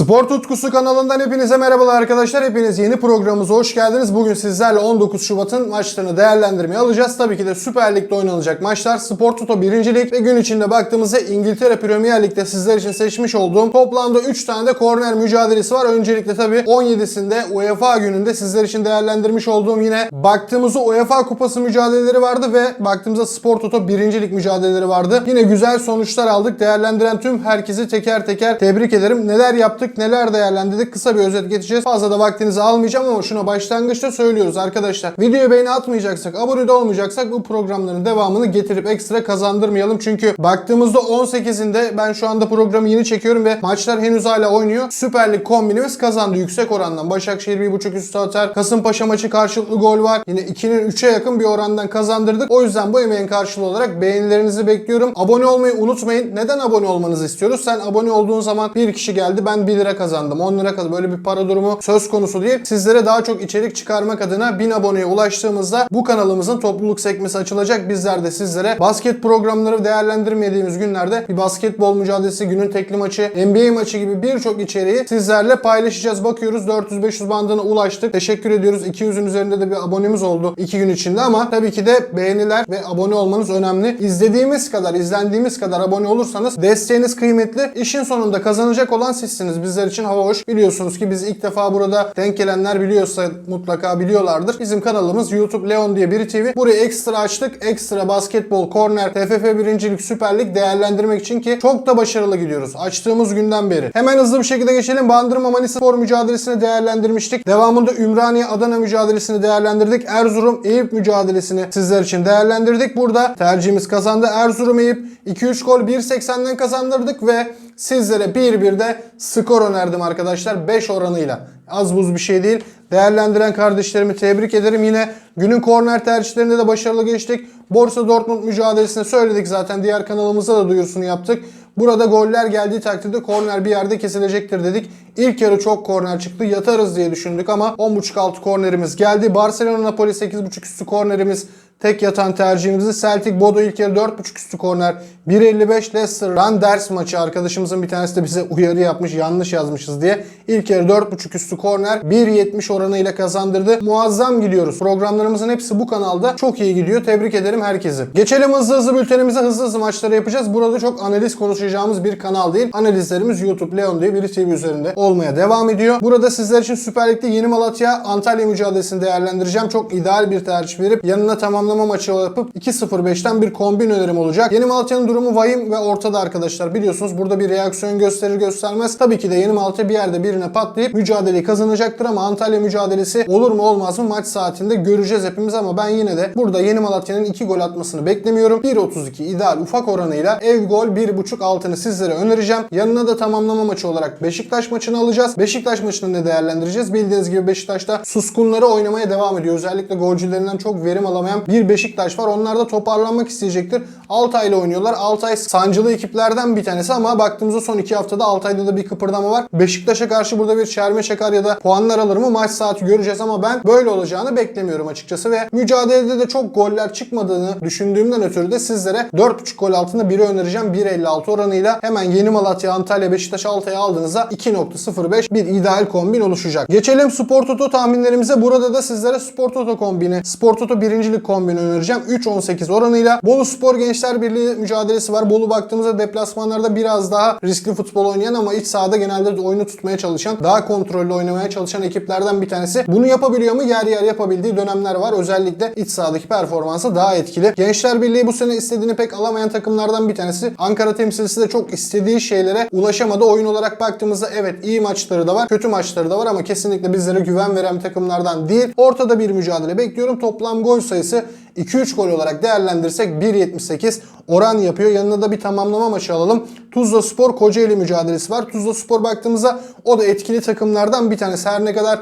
Spor Tutkusu kanalından hepinize merhabalar arkadaşlar. Hepiniz yeni programımıza hoş geldiniz. Bugün sizlerle 19 Şubat'ın maçlarını değerlendirmeye alacağız. Tabii ki de Süper Lig'de oynanacak maçlar. Spor Toto 1. Lig ve gün içinde baktığımızda İngiltere Premier Lig'de sizler için seçmiş olduğum toplamda 3 tane de korner mücadelesi var. Öncelikle tabii 17'sinde UEFA gününde sizler için değerlendirmiş olduğum yine baktığımızda UEFA Kupası mücadeleleri vardı ve baktığımızda Spor Toto 1. Lig mücadeleleri vardı. Yine güzel sonuçlar aldık. Değerlendiren tüm herkesi teker teker tebrik ederim. Neler yaptık, neler değerlendirdik kısa bir özet geçeceğiz. Fazla da vaktinizi almayacağım ama şuna başlangıçta söylüyoruz arkadaşlar. Videoya beğeni atmayacaksak, abone de olmayacaksak bu programların devamını getirip ekstra kazandırmayalım. Çünkü baktığımızda 18'inde ben şu anda programı yeni çekiyorum ve maçlar henüz hala oynuyor. Süper Lig kombinimiz kazandı yüksek orandan. Başakşehir 1.5 üstü atar. Kasımpaşa maçı karşılıklı gol var. Yine 2'nin 3'e yakın bir orandan kazandırdık. O yüzden bu emeğin karşılığı olarak beğenilerinizi bekliyorum. Abone olmayı unutmayın. Neden abone olmanızı istiyoruz? Sen abone olduğun zaman bir kişi geldi ben 1 lira kazandım 10 lira kazandım. Böyle bir para durumu söz konusu değil. Sizlere daha çok içerik çıkarmak adına 1000 aboneye ulaştığımızda bu kanalımızın topluluk sekmesi açılacak. Bizler de sizlere basket programları değerlendirmediğimiz günlerde bir basketbol mücadelesi, günün tekli maçı, NBA maçı gibi birçok içeriği sizlerle paylaşacağız. Bakıyoruz 400-500 bandına ulaştık. Teşekkür ediyoruz. 200'ün üzerinde de bir abonemiz oldu 2 gün içinde ama tabii ki de beğeniler ve abone olmanız önemli. İzlediğimiz kadar, izlendiğimiz kadar abone olursanız desteğiniz kıymetli. İşin sonunda kazanacak olan sizsiniz. Bizler için hava hoş. Biliyorsunuz ki biz ilk defa burada denk gelenler biliyorsa mutlaka biliyorlardır. Bizim kanalımız YouTube Leon diye bir TV. Burayı ekstra açtık. Ekstra basketbol, korner, TFF 1. Lig, Süper değerlendirmek için ki çok da başarılı gidiyoruz. Açtığımız günden beri. Hemen hızlı bir şekilde geçelim. Bandırma Manisa Spor mücadelesini değerlendirmiştik. Devamında Ümraniye Adana mücadelesini değerlendirdik. Erzurum Eyüp mücadelesini sizler için değerlendirdik. Burada tercihimiz kazandı. Erzurum Eyüp 2-3 gol 1.80'den kazandırdık ve sizlere 1-1 de skor önerdim arkadaşlar 5 oranıyla. Az buz bir şey değil. Değerlendiren kardeşlerimi tebrik ederim. Yine günün korner tercihlerinde de başarılı geçtik. Borussia Dortmund mücadelesini söyledik zaten. Diğer kanalımızda da duyurusunu yaptık. Burada goller geldiği takdirde korner bir yerde kesilecektir dedik. İlk yarı çok korner çıktı. Yatarız diye düşündük ama 10.5 altı kornerimiz geldi. Barcelona Napoli 8.5 üstü kornerimiz tek yatan tercihimizi. Celtic Bodo ilk yarı 4.5 üstü korner 1.55 Leicester Randers maçı arkadaşımızın bir tanesi de bize uyarı yapmış yanlış yazmışız diye. İlk yarı 4.5 üstü korner 1.70 oranıyla kazandırdı. Muazzam gidiyoruz. Programlarımızın hepsi bu kanalda çok iyi gidiyor. Tebrik ederim herkesi. Geçelim hızlı hızlı bültenimize hızlı hızlı maçları yapacağız. Burada çok analiz konuşacağımız bir kanal değil. Analizlerimiz YouTube Leon diye bir TV üzerinde olmaya devam ediyor. Burada sizler için Süper Lig'de Yeni Malatya Antalya mücadelesini değerlendireceğim. Çok ideal bir tercih verip yanına tamamlama maçı yapıp 2-0-5'ten bir kombin önerim olacak. Yeni Malatya'nın durumu vahim ve ortada arkadaşlar. Biliyorsunuz burada bir reaksiyon gösterir göstermez. Tabii ki de Yeni Malatya bir yerde birine patlayıp mücadeleyi kazanacaktır ama Antalya mücadelesi olur mu olmaz mı maç saatinde göreceğiz hepimiz ama ben yine de burada Yeni Malatya'nın 2 gol atmasını beklemiyorum. 1.32 ideal ufak oranıyla ev gol 1.5 altını sizlere önereceğim. Yanına da tamamlama maçı olarak Beşiktaş maçını alacağız. Beşiktaş maçını ne değerlendireceğiz? Bildiğiniz gibi Beşiktaş'ta suskunları oynamaya devam ediyor. Özellikle golcülerinden çok verim alamayan bir Beşiktaş var. Onlar da toparlanmak isteyecektir. Altay ile oynuyorlar. Altay sancılı ekiplerden bir tanesi ama baktığımızda son iki haftada Altay'da da bir kıpırdama var. Beşiktaş'a karşı burada bir çerme çakar ya da puanlar alır mı maç saati göreceğiz ama ben böyle olacağını beklemiyorum açıkçası ve mücadelede de çok goller çıkmadığını düşündüğümden ötürü de sizlere 4.5 gol altında biri önereceğim. 1.56 oranıyla hemen Yeni Malatya, Antalya, Beşiktaş, Altay'ı aldığınızda 2.05 bir ideal kombin oluşacak. Geçelim Spor Toto tahminlerimize. Burada da sizlere Spor Toto kombini, Spor Toto birincilik kombini önereceğim. 3.18 oranıyla. Bolu Spor Gençler Birliği mücadelesi var. Bolu baktığımızda deplasmanlarda biraz daha riskli futbol oynayan ama iç sahada genelde de oyunu tutmaya çalışan, daha kontrollü oynamaya çalışan ekiplerden bir tanesi. Bunu yapabiliyor mu? Yer yer yapabildiği dönemler var. Özellikle iç sahadaki performansı daha etkili. Gençler Birliği bu sene istediğini pek alamayan takımlardan bir tanesi. Ankara temsilcisi de çok istediği şeylere ulaşamadı. Oyun olarak baktığımızda evet iyi maçları da var, kötü maçları da var ama kesinlikle bizlere güven veren takımlardan değil. Ortada bir mücadele bekliyorum. Toplam gol sayısı 2-3 gol olarak değerlendirsek 1.78 oran yapıyor. Yanına da bir tamamlama maçı alalım. Tuzla Spor Kocaeli mücadelesi var. Tuzla Spor baktığımızda o da etkili takımlardan bir tanesi. Her ne kadar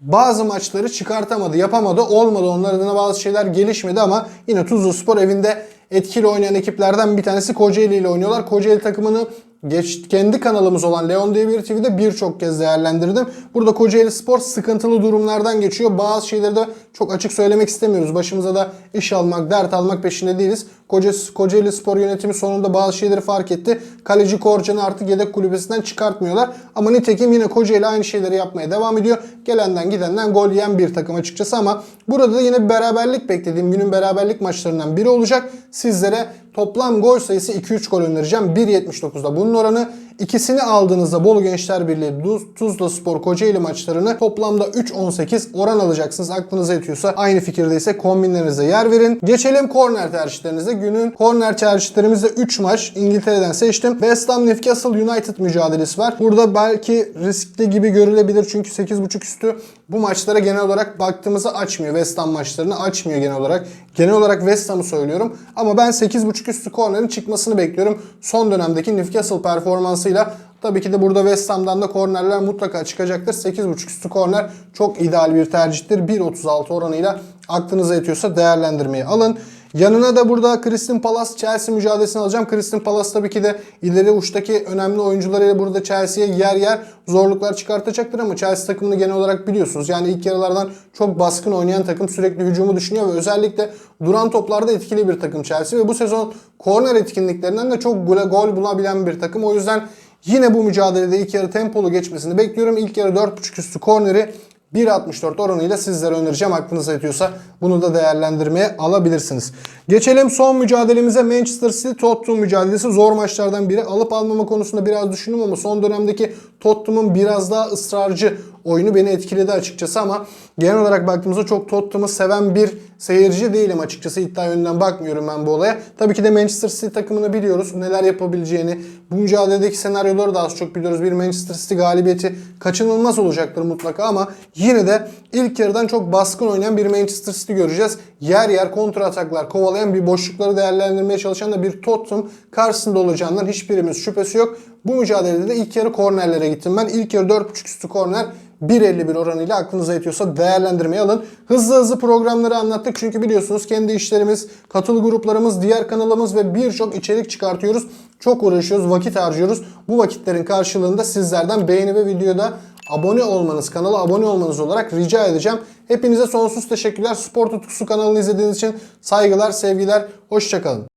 bazı maçları çıkartamadı, yapamadı, olmadı. Onlar adına bazı şeyler gelişmedi ama yine Tuzla Spor evinde etkili oynayan ekiplerden bir tanesi Kocaeli ile oynuyorlar. Kocaeli takımını geç, kendi kanalımız olan Leon diye bir TV'de birçok kez değerlendirdim. Burada Kocaeli Spor sıkıntılı durumlardan geçiyor. Bazı şeyleri de çok açık söylemek istemiyoruz. Başımıza da iş almak, dert almak peşinde değiliz. Koca- Kocaeli Spor yönetimi sonunda bazı şeyleri fark etti. Kaleci Korcan'ı artık yedek kulübesinden çıkartmıyorlar. Ama nitekim yine Kocaeli aynı şeyleri yapmaya devam ediyor. Gelenden gidenden gol yiyen bir takım açıkçası ama burada da yine beraberlik beklediğim günün beraberlik maçlarından biri olacak. Sizlere toplam gol sayısı 2-3 gol önereceğim. 1.79'da bunun oranı. İkisini aldığınızda Bolu Gençler Birliği Tuz- Tuzla Spor Kocaeli maçlarını toplamda 3.18 oran alacaksınız. Aklınıza yatıyorsa aynı fikirdeyse kombinlerinize yer verin. Geçelim korner tercihlerinize. Günün korner tercihlerimizde 3 maç İngiltere'den seçtim. West Ham Newcastle United mücadelesi var. Burada belki riskli gibi görülebilir çünkü 8.5 üstü bu maçlara genel olarak baktığımızda açmıyor. West Ham maçlarını açmıyor genel olarak. Genel olarak West Ham'ı söylüyorum. Ama ben 8.5 üstü kornerin çıkmasını bekliyorum. Son dönemdeki Newcastle performansıyla Tabii ki de burada West Ham'dan da kornerler mutlaka çıkacaktır. 8.5 üstü korner çok ideal bir tercihtir. 1.36 oranıyla aklınıza yetiyorsa değerlendirmeyi alın. Yanına da burada Crystal Palace Chelsea mücadelesini alacağım. Crystal Palace tabii ki de ileri uçtaki önemli oyuncularıyla burada Chelsea'ye yer yer zorluklar çıkartacaktır ama Chelsea takımını genel olarak biliyorsunuz. Yani ilk yarılardan çok baskın oynayan takım sürekli hücumu düşünüyor ve özellikle duran toplarda etkili bir takım Chelsea ve bu sezon korner etkinliklerinden de çok gol, gol bulabilen bir takım. O yüzden Yine bu mücadelede ilk yarı tempolu geçmesini bekliyorum. İlk yarı 4.5 üstü korneri 1.64 oranıyla sizlere önereceğim. Aklınıza yatıyorsa bunu da değerlendirmeye alabilirsiniz. Geçelim son mücadelemize Manchester City Tottenham mücadelesi. Zor maçlardan biri. Alıp almama konusunda biraz düşündüm ama son dönemdeki Tottenham'ın biraz daha ısrarcı oyunu beni etkiledi açıkçası ama genel olarak baktığımızda çok Tottenham'ı seven bir seyirci değilim açıkçası. İddia yönünden bakmıyorum ben bu olaya. Tabii ki de Manchester City takımını biliyoruz. Neler yapabileceğini. Bu mücadeledeki senaryoları da az çok biliyoruz. Bir Manchester City galibiyeti kaçınılmaz olacaktır mutlaka ama yine de ilk yarıdan çok baskın oynayan bir Manchester City göreceğiz. Yer yer kontra ataklar kovalayan bir boşlukları değerlendirmeye çalışan da bir Tottenham karşısında olacağından hiçbirimiz şüphesi yok. Bu mücadelede de ilk yarı kornerlere gittim ben. İlk yarı 4.5 üstü korner 1.51 oranıyla aklınıza yetiyorsa değerlendirmeye alın. Hızlı hızlı programları anlattık çünkü biliyorsunuz kendi işlerimiz, katıl gruplarımız, diğer kanalımız ve birçok içerik çıkartıyoruz. Çok uğraşıyoruz, vakit harcıyoruz. Bu vakitlerin karşılığında sizlerden beğeni ve videoda abone olmanız, kanala abone olmanız olarak rica edeceğim. Hepinize sonsuz teşekkürler. Spor Tutkusu kanalını izlediğiniz için saygılar, sevgiler, hoşçakalın.